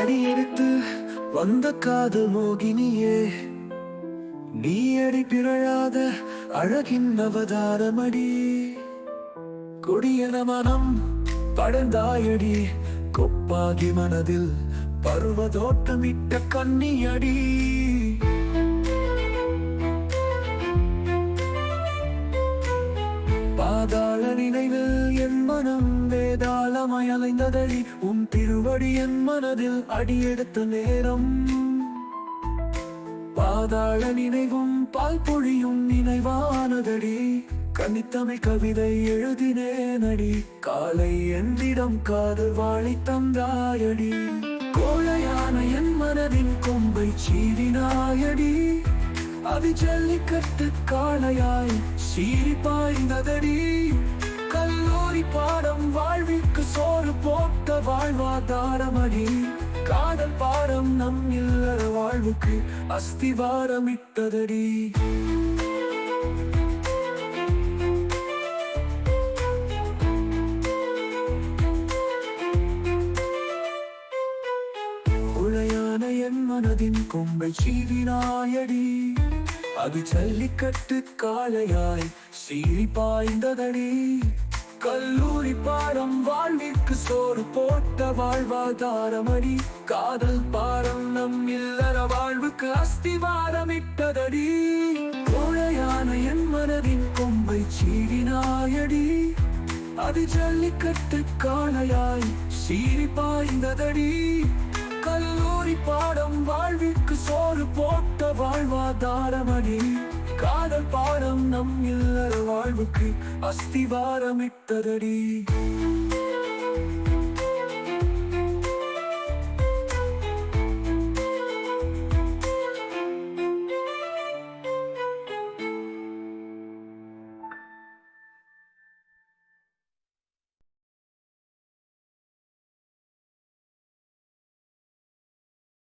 அடியெடுத்து வந்த காதல் மோகினியே நீ அடி பிறழாத அழகின் அவதாரமடி. கொடியன மனம் படந்தாயடி கொப்பாகி மனதில் பருவதோட்டமிட்ட கன்னியடி பாதாள நினைவு என் மனம் வேதாளமாய் அலைந்ததழி உன் திருவடி என் மனதில் அடியெடுத்த நேரம். பாதாள நினைவும் பால் பொழியும் நினைவானதடி கனித்தமிழ் கவிதை எழுதினேனடி காலை என்னிடம் காதல் வாழி தந்தாயடி. கோழையான என் மனதின் கொம்பை சீரினாயடி அது ஜல்லிக்கட்டு காளையாய் சீரி பாய்ந்ததடி. வாழ்வாதாரமடி காதல் பாடம் நம் இல்லற வாழ்வுக்கு அஸ்திவாரமிட்டதடி. உளையான என் மனதின் கொம்பை சீவினாயடி. அது ஜல்லிக்கட்டு காளையாய் சீறி பாய்ந்ததடி. கல்லூரி பாடம் வாழ்விற்கு சோறு போட்ட வாழ்வாதாரமடி காதல் பாரம் நம் இல்லற வாழ்வுக்கு அஸ்திவாரமிட்டதடி. கோழையான என் மனதின் கொம்பை சீடினாயடி அது ஜல்லிக்கட்டு காளையாய் சீறி பாய்ந்ததடி. கல்லூரி பாடம் வாழ்விற்கு சோறு போட்ட வாழ்வாதாரமடி காதல் பாடம் நம் இல்லற வாழ்வுக்கு அஸ்திவாரமிட்டதடி.